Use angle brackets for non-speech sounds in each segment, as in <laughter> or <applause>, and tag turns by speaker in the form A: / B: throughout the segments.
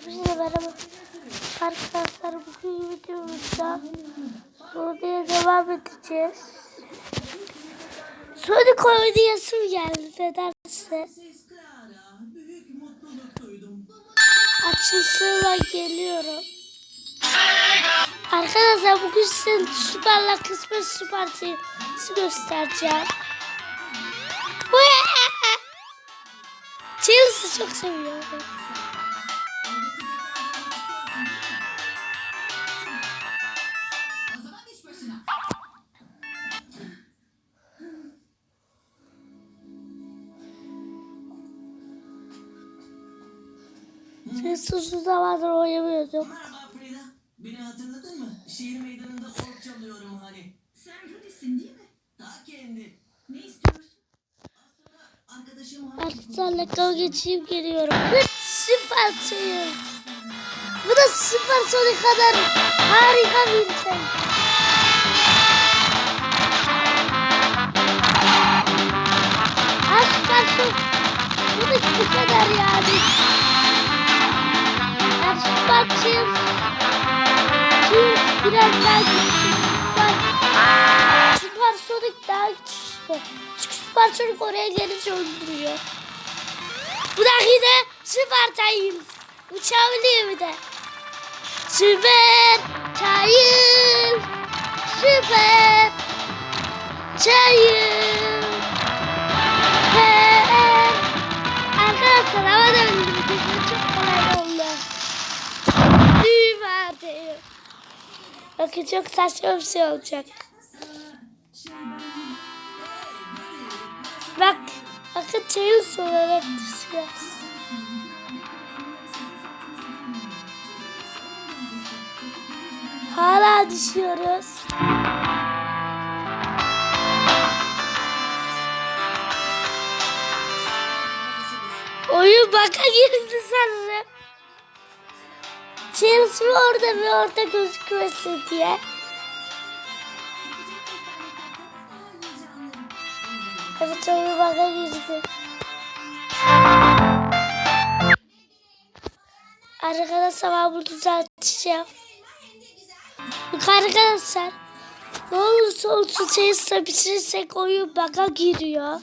A: Hepinize merhaba. Arkadaşlar bugün videomuzda Suudi'ye devam edeceğiz. Suudi komedyası geldi nedense. Açılsıyla geliyorum. Arkadaşlar bugün size süperla kısmet süpersi göstereceğim. <laughs> Chelsea'yi çok seviyorum. Siz uzun zamandır oynamıyordum.
B: Merhaba Frida. Beni hatırladın mı? Şehir meydanında ork çalıyorum hani.
C: Sen Rudy'sin değil mi?
B: Ta kendi.
C: Ne istiyorsun?
B: Arkadaşım
A: Arkadaşlarla kavga geçeyim geliyorum. Ve süper sayım. Bu da süper sonu kadar harika bir şey. Bu kadar yani. Süper çiz. Çiz biraz daha güçlü. Süper. Süper Sonic daha güçlü. Çünkü Süper Sonic oraya gelince öldürüyor. Bu da yine Süper Tails. Uçabiliyor bir de. Süper Tails. Süper Tails. Arkadaşlar hava döndürdük. Bakın çok saçma bir şey olacak. Bak, bakın Tails olarak düşeceğiz. Hala düşüyoruz. Oyun baka girdi sanırım. Chelsea orada ve orada gözükmesin diye. Evet oyun baka girdi. Arkadaşlar ben bunu düzelteceğim. Yok arkadaşlar. Ne olursa olsun Chelsea'la bitirirsek oyun baka giriyor.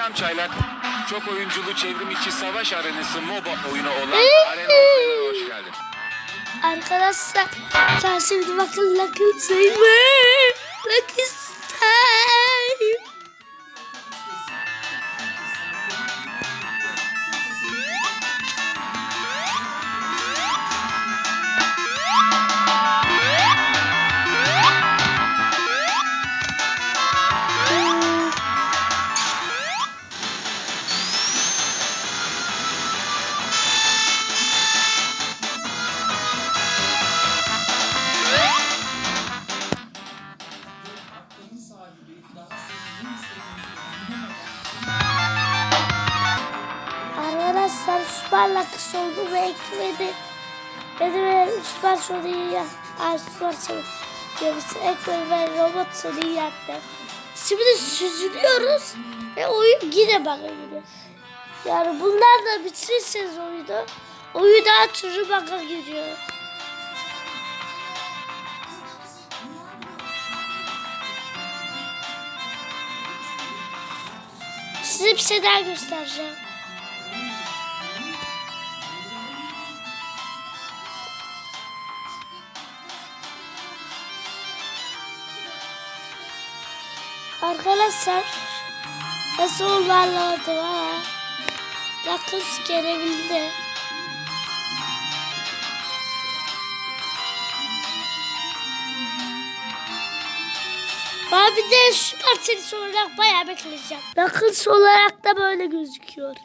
D: Selam çaylak. Çok oyunculu çevrim içi savaş arenası MOBA oyunu olan Arena hoş geldin.
A: Arkadaşlar sen şimdi bakın Lucky Sayma. Lucky oldu ve ekledi. Dedi ve süper soruyu. Ay süper soru. Diyoruz. Ekmedi ve robot soruyu yaptı. Şimdi süzülüyoruz ve oyun yine bana giriyor. Yani bunlar da bitirirseniz oyunu, oyun daha türlü baka giriyor. Size bir şey daha göstereceğim. Arkadaşlar onlarladı ha? Yakın gelebildi. Ben bir de süper serisi olarak bayağı bekleyeceğim. Yakın olarak da böyle gözüküyor.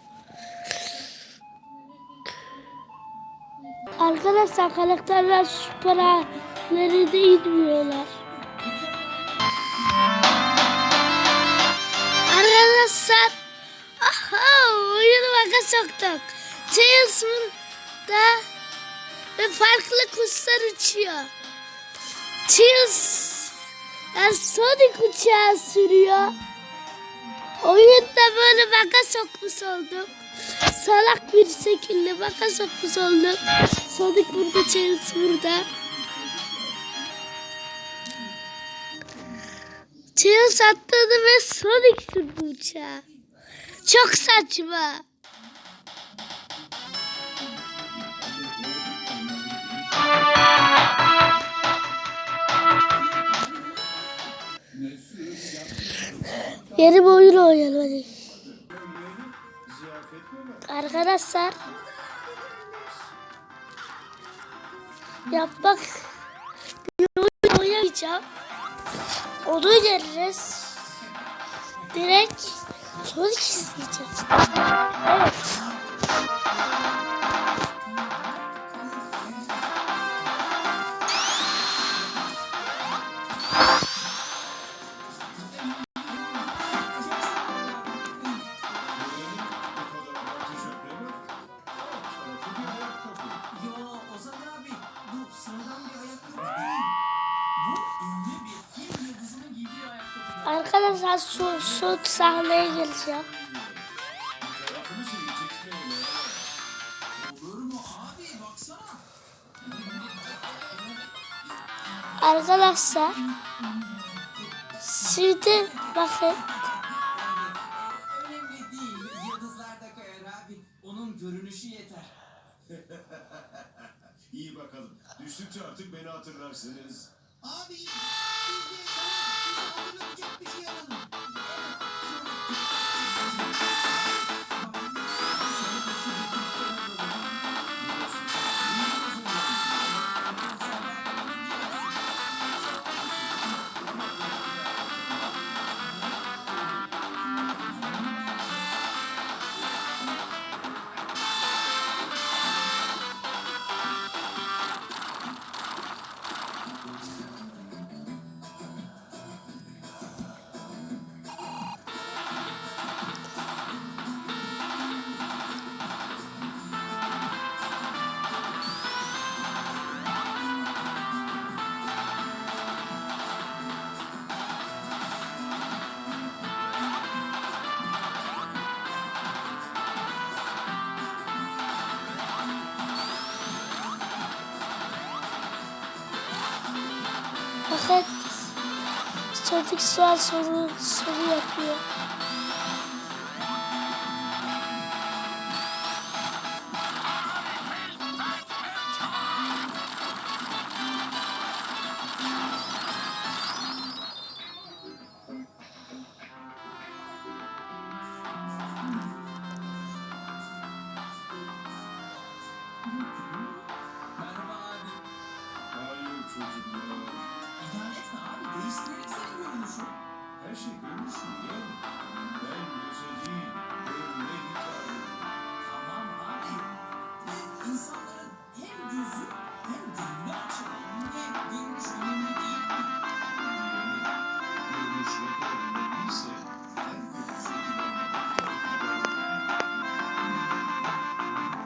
A: Arkadaşlar karakterler süper halleri de inmiyorlar. Arkadaşlar aha, oyunu baka soktuk. Tails burada ve farklı kuşlar uçuyor. Tails Yani Sonic uçağı sürüyor. Oyunda böyle baka sokmuş oldum. Salak bir şekilde baka sokmuş oldum. Sonic burada, Chelsea burada. Chelsea atladı ve Sonic sürdü uçağı. Çok saçma. Bir oyun oynayalım hadi. Arkadaşlar yapmak bir oyun oynamayacağım. Onu öneririz. Direkt Sonic izleyeceğiz. Evet. Arkadaşlar şu, şu sahneye geleceğim. Arkadaşlar şimdi bakın
B: Önemli değil. Yıldızlar da kayar abi. Onun görünüşü yeter.
E: İyi bakalım. Düştükçe artık beni hatırlarsınız.
A: An soru, soru yapıyor.
E: Her şey. Ben göze değil.
B: Tamam abi. İnsanların hem gözü hem gönlü açalım. Hem görünüş önemli değil mi?
E: Ne kadar önemliyse, her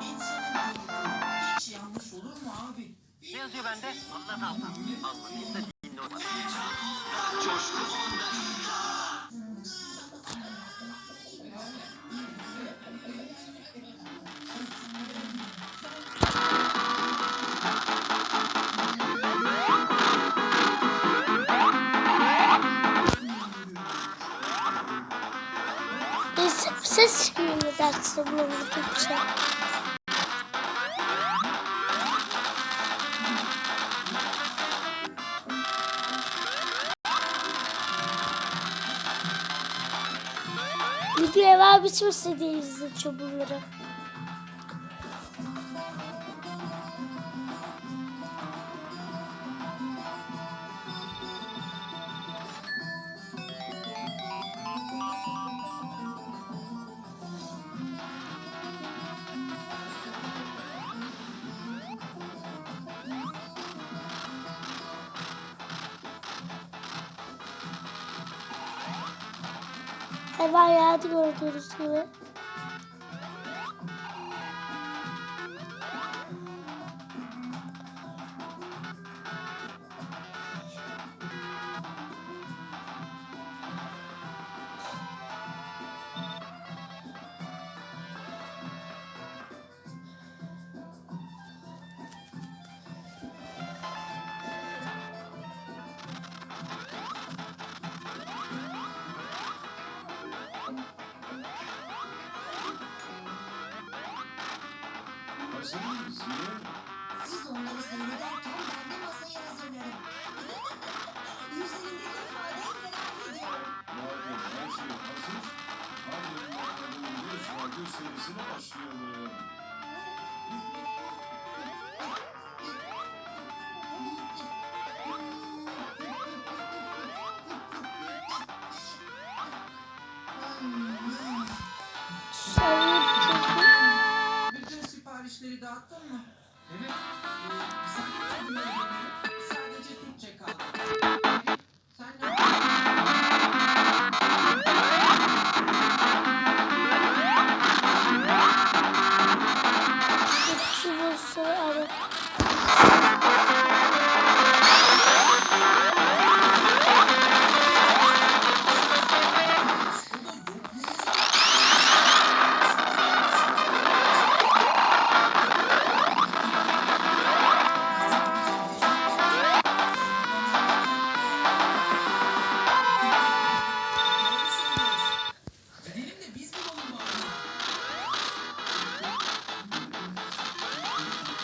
B: İnsanın görünüşü hiç yanlış olur mu abi?
F: Ne yazıyor bende? Anlat Altan. Anlatayım
A: Biz ses çıkıyor nedense bunu vurdukça. Video eva bitmese diye izletiyor bunları. Eva hayatı gördüğünüz gibi.
E: Gösterisine başlayalım.
B: Bütün siparişleri dağıttın mı? Evet.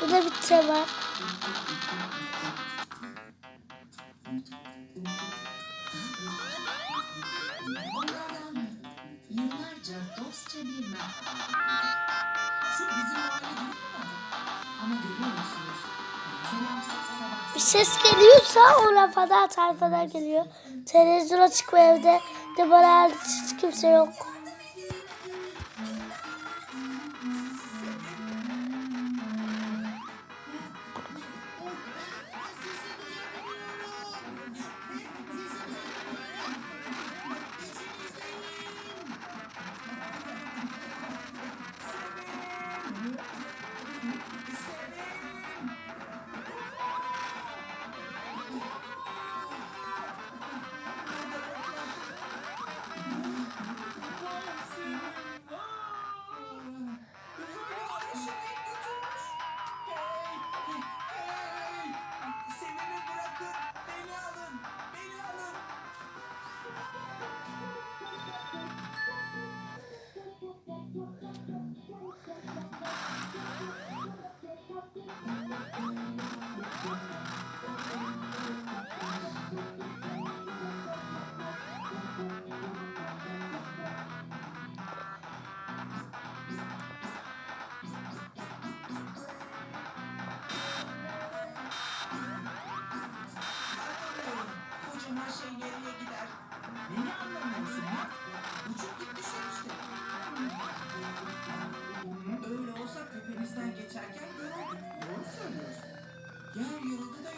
A: Bu da bir
C: yıllarca dostça bir merhaba.
B: Şu bizim?
C: Ama görüyor musunuz?
A: Bir ses geliyorsa o rafadan tayfadan geliyor. Televizyon açık ve evde de bana hiç kimse yok.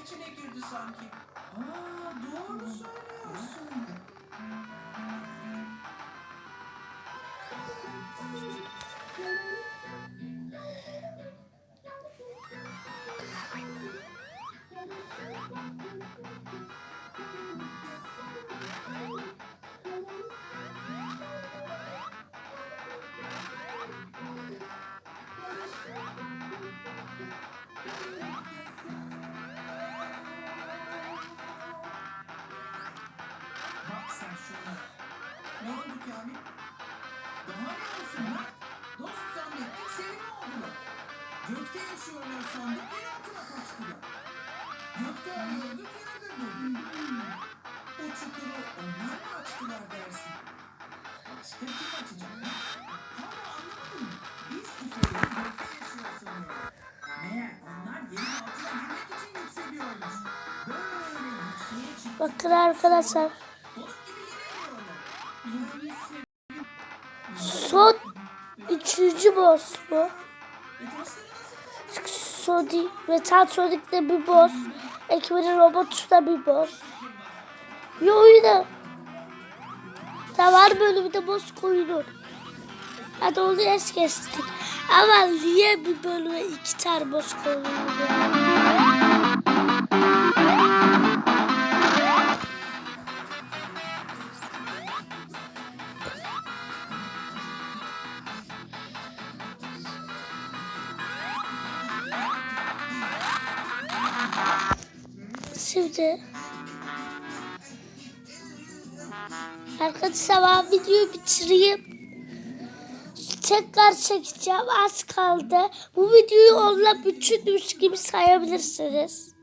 B: İçine girdi sanki. Aa Şuna. Ne oldu Kamil? Daha ne olsun lan? Dost zannettik sevimi oldular. Gökte yaşıyorlar sandık yer altına kaçtılar. Gökte arıyorduk yerde bulduk. O çukuru onlar mı açtılar dersin? Başka kim açacak lan? Ama anlamadım. Biz küfürleri gökte yaşıyor sanıyoruz. Meğer onlar yerin altına girmek için yükseliyormuş. Böyle yükseğe çıktık.
A: Bakın arkadaşlar. Son üçüncü boss bu.
B: E dostları nasıl
A: Sonic ve Tatronic'te bir boss. Ekmeğin robotu da bir boss. Bir oyunu. Da var bölümde boss koyulur. Hadi onu es geçtik. Ama niye bir bölüme iki tane boss koyulur Şimdi Arkadaşlar ben videoyu bitireyim. Tekrar çekeceğim. Az kaldı. Bu videoyu onunla bütünmüş gibi sayabilirsiniz.